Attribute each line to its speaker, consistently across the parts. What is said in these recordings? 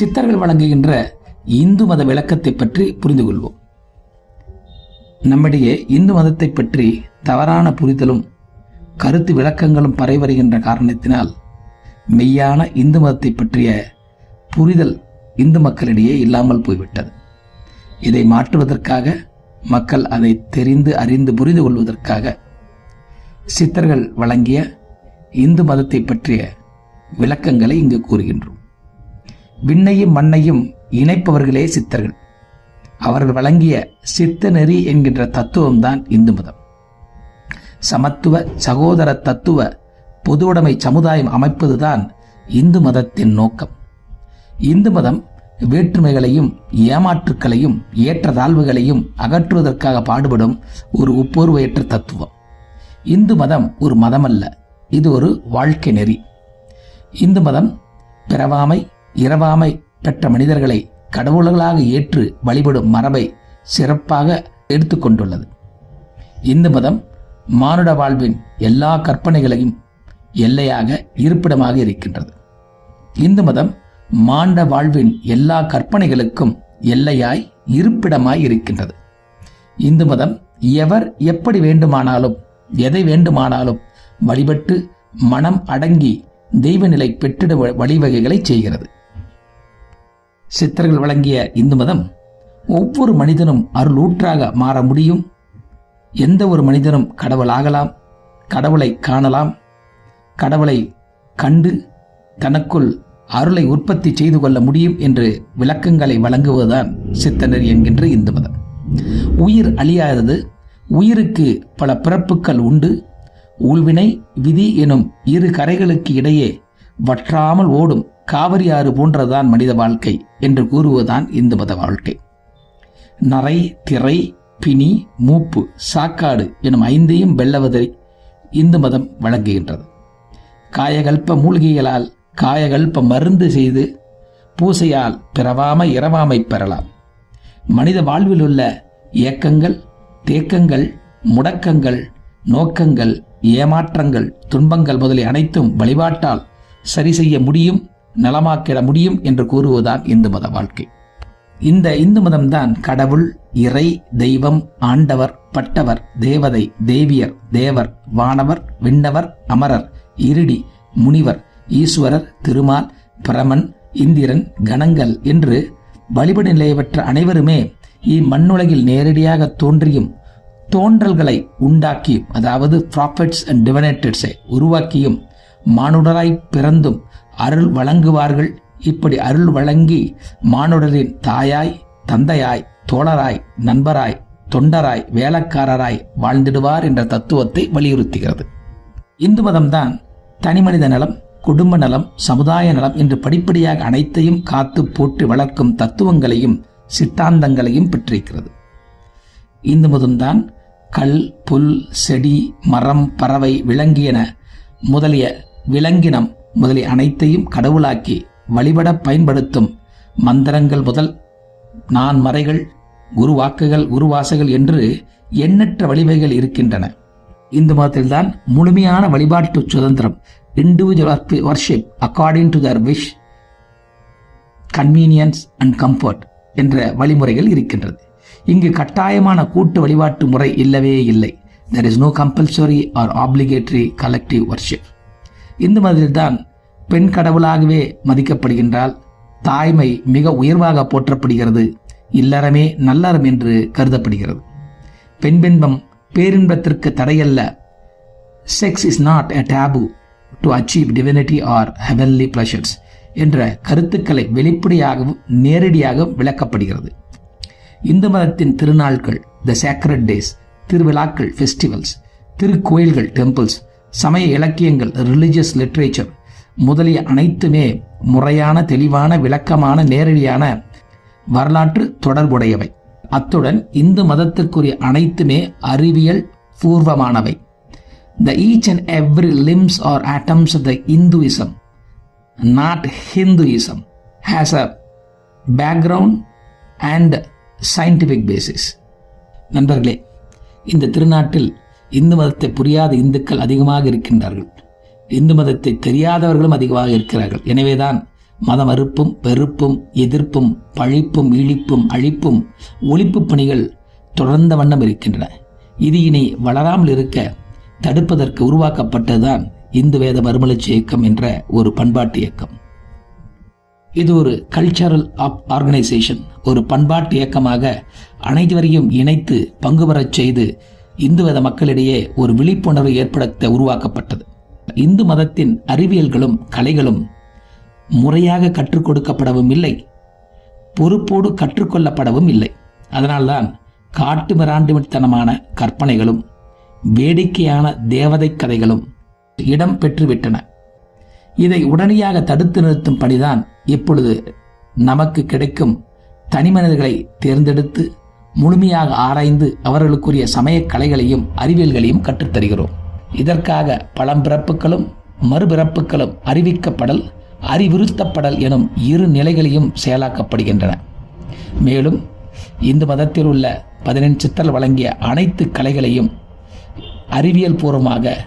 Speaker 1: சித்தர்கள் வழங்குகின்ற இந்து மத விளக்கத்தை பற்றி புரிந்து கொள்வோம் நம்மிடையே இந்து மதத்தை பற்றி தவறான புரிதலும் கருத்து விளக்கங்களும் பரவி வருகின்ற காரணத்தினால் மெய்யான இந்து மதத்தை பற்றிய புரிதல் இந்து மக்களிடையே இல்லாமல் போய்விட்டது. இதை மாற்றுவதற்காக மக்கள் அதை தெரிந்து அறிந்து புரிந்து கொள்வதற்காக சித்தர்கள் வழங்கிய இந்து மதத்தை பற்றிய விளக்கங்களை இங்கு கூறுகின்றோம். விண்ணையும் மண்ணையும் இணைப்பவர்களே சித்தர்கள். அவர்கள் வழங்கிய சித்த நெறி என்கின்ற தத்துவம்தான் இந்து மதம். சமத்துவ சகோதர தத்துவ பொதுவுடைமை சமுதாயம் அமைப்பதுதான் இந்து மதத்தின் நோக்கம். இந்து மதம் வேற்றுமைகளையும் ஏமாற்றுக்களையும் ஏற்றதாழ்வுகளையும் அகற்றுவதற்காக பாடுபடும் ஒரு ஒப்புருவையற்ற தத்துவம். இந்து மதம் ஒரு மதமல்ல இது ஒரு வாழ்க்கை நெறி. இந்து மதம் பிறவாமை இரவாமை பெற்ற மனிதர்களை கடவுள்களாக ஏற்று வழிபடும் மரபை சிறப்பாக எடுத்துக்கொண்டுள்ளது இந்து மதம் மானுட வாழ்வின் எல்லா கற்பனைகளையும் எல்லையாக இருப்பிடமாக இருக்கின்றது. இந்து மதம் மாண்ட வாழ்வின் எல்லா கற்பனைகளுக்கும் எல்லையாய் இருப்பிடமாய் இருக்கின்றது. இந்து மதம் எவர் எப்படி வேண்டுமானாலும் எதை வேண்டுமானாலும் வழிபட்டு மனம் அடங்கி தெய்வ நிலை பெற்றிட வ- வழிவகைகளை செய்கிறது. சித்தர்கள் வழங்கிய இந்து மதம் ஒவ்வொரு மனிதனும் அருளூற்றாக மாற முடியும். எந்த ஒரு மனிதனும் கடவுளாகலாம் கடவுளை காணலாம் கடவுளை கண்டு தனக்குள் அருளை உற்பத்தி செய்து கொள்ள முடியும் என்று விளக்கங்களை வழங்குவதுதான் சித்தனர் என்கின்ற இந்து மதம். உயிர் அழியாதது உயிருக்கு பல பிறப்புகள் உண்டு. ஊழ்வினை விதி எனும் இரு கரைகளுக்கு இடையே வற்றாமல் ஓடும் காவிரி ஆறு போன்றதுதான் மனித வாழ்க்கை என்று கூறுவதுதான் இந்து மத வாழ்க்கை. நரை திரை பிணி மூப்பு சாக்காடு எனும் ஐந்தையும் வெல்லவதை இந்து மதம் வழங்குகின்றது. காயகல்ப மூலிகைகளால் காயகல்ப மருந்து செய்து பூசையால் பிறவாமை இரவாமை பெறலாம். மனித வாழ்வில் உள்ள இயக்கங்கள் தேக்கங்கள் முடக்கங்கள் நோக்கங்கள் ஏமாற்றங்கள் துன்பங்கள் முதலிய அனைத்தும் வழிபாட்டால் சரி செய்ய முடியும் நலமாக்கிட முடியும் என்று கூறுவதுதான் இந்து மத வாழ்க்கை. இந்த இந்து மதம்தான் கடவுள் இறை தெய்வம் ஆண்டவர் பட்டவர் தேவதை தேவியர் தேவர் வானவர் விண்ணவர் அமரர் இருடி முனிவர் ஈஸ்வரர் திருமால் பிரமன் இந்திரன் கணங்கள் என்று வழிபடு நிலை பெற்ற அனைவருமே இம்மண்ணுலகில் நேரடியாக தோன்றியும் தோன்றல்களை உண்டாக்கியும் அதாவது ப்ராஃபிட்ஸ் அண்ட் டிவனேட்டட்ஸை உருவாக்கியும் மானுடராய் பிறந்தும் அருள் வழங்குவார்கள். இப்படி அருள் வழங்கி மானுடரின் தாயாய் தந்தையாய் தோழராய் நண்பராய் தொண்டராய் வேலைக்காரராய் வாழ்ந்திடுவார் என்ற தத்துவத்தை வலியுறுத்துகிறது. இந்து மதம்தான் தனிமனித நலம் குடும்ப நலம் சமுதாய நலம் என்று படிப்படியாக அனைத்தையும் காத்து போற்றி வளர்க்கும் தத்துவங்களையும் சித்தாந்தங்களையும் பெற்றிருக்கிறது. இந்து மதம்தான் கல் புல் செடி மரம் பறவை விலங்கியன முதலிய விலங்கினம் முதலிய அனைத்தையும் கடவுளாக்கி வழிபட பயன்படுத்தும் மந்திரங்கள் முதல் நான் மறைகள் குருவாக்குகள் குருவாசைகள் என்று எண்ணற்ற வழிவகைகள் இருக்கின்றன. இந்து மதத்தில்தான் முழுமையான வழிபாட்டு சுதந்திரம் individual worship according to their wish convenience and comfort என்ற வழிமுறைகள் இருக்கின்றது. இங்கு கட்டாயமான கூட்டு வழிபாட்டு முறை இல்லவே இல்லை. There is no compulsory or obligatory collective worship Hindu மதத்தில்தான் பெண் கடவுளாகவே மதிக்கப்படுகின்றால் தாய்மை மிக உயர்வாக போற்றப்படுகிறது. இல்லறமே நல்லறம் என்று கருதப்படுகிறது. பெண்பின்பம் பேரின்பத்திற்கு தடையல்ல. Sex is not a taboo to achieve divinity or heavenly pleasures என்ற கருத்துக்களை வெளிப்படையாகவும் நேரடியாகவும் விளக்கப்படுகிறது. இந்து மதத்தின் திருநாள்கள் த சேக்ரட் டேஸ் திருவிழாக்கள் ஃபெஸ்டிவல்ஸ் திருக்கோயில்கள் டெம்பிள்ஸ் சமய இலக்கியங்கள் ரிலிஜியஸ் லிட்ரேச்சர் முதலிய அனைத்துமே முறையான தெளிவான விளக்கமான நேரடியான வரலாற்று தொடர்புடையவை. அத்துடன் இந்து மதத்திற்குரிய அனைத்துமே அறிவியல் பூர்வமானவை. The each and every limbs are atoms the Hinduism not Hinduism has a background and scientific basis நண்பர்களே இந்த திருநாட்டில் இந்து மதத்தை புரியாத இந்துக்கள் அதிகமாக இருக்கின்றார்கள். இந்து மதத்தை தெரியாதவர்களும் அதிகமாக இருக்கிறார்கள். எனவேதான் மத மறுப்பும் வெறுப்பும் எதிர்ப்பும் பழிப்பும் இழிப்பும் அழிப்பும் ஒழிப்பு பணிகள் தொடர்ந்த வண்ணம் இருக்கின்றன. இது இனி வளராமல் இருக்க தடுப்பதற்கு உருவாக்கப்பட்டதுதான் இந்து வேத மறுமலர்ச்சி இயக்கம் என்ற ஒரு பண்பாட்டு இயக்கம். இது ஒரு கல்ச்சரல் ஆர்கனைசேஷன் ஒரு பண்பாட்டு இயக்கமாக அனைவரையும் இணைத்து பங்கு பெறச் செய்து இந்து மத மக்களிடையே ஒரு விழிப்புணர்வு ஏற்படுத்த உருவாக்கப்பட்டது. இந்து மதத்தின் அறிவியல்களும் கலைகளும் முறையாக கற்றுக் கொடுக்கப்படவும் இல்லை. பொறுப்போடு கற்றுக்கொள்ளப்படவும் இல்லை. அதனால்தான் காட்டு மிராண்டுமித்தனமான கற்பனைகளும் வேடிக்கையான தேவதை கதைகளும் இடம் பெற்றுவிட்டன. இதை உடனடியாக தடுத்து நிறுத்தும் பணிதான் இப்பொழுது நமக்கு கிடைக்கும் தனிமனிதர்களை தேர்ந்தெடுத்து முழுமையாக ஆராய்ந்து அவர்களுக்குரிய சமயக் கலைகளையும் அறிவியல்களையும் கற்றுத்தருகிறோம். இதற்காக பழம்பிறப்புகளும் மறுபிறப்புகளும் அறிவிக்கப்படல் அறிவுறுத்தப்படல் எனும் இரு நிலைகளையும் செயலாக்கப்படுகின்றன. மேலும் இந்து மதத்தில் உள்ள பதினெண் சித்தல் வழங்கிய அனைத்து கலைகளையும் அறிவியல் பூர்வமாக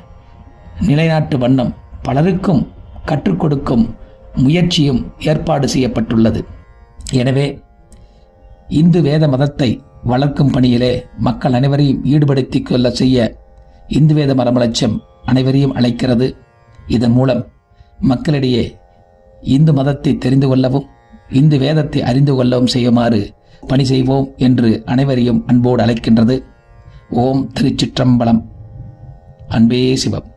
Speaker 1: நிலைநாட்டு வண்ணம் பலருக்கும் கற்றுக் கொடுக்கும் முயற்சியும் ஏற்பாடு செய்யப்பட்டுள்ளது. எனவே இந்து வேத மதத்தை வளர்க்கும் பணியிலே மக்கள் அனைவரையும் ஈடுபடுத்திக் கொள்ள செய்ய இந்து வேத மரமலட்சம் அனைவரையும் அழைக்கிறது. இதன் மூலம் மக்களிடையே இந்து மதத்தை தெரிந்து கொள்ளவும் இந்து வேதத்தை அறிந்து கொள்ளவும் செய்யுமாறு பணி செய்வோம் என்று அனைவரையும் அன்போடு அழைக்கின்றது. ஓம் திருச்சிற்றம்பலம். அன்பே சிவம்.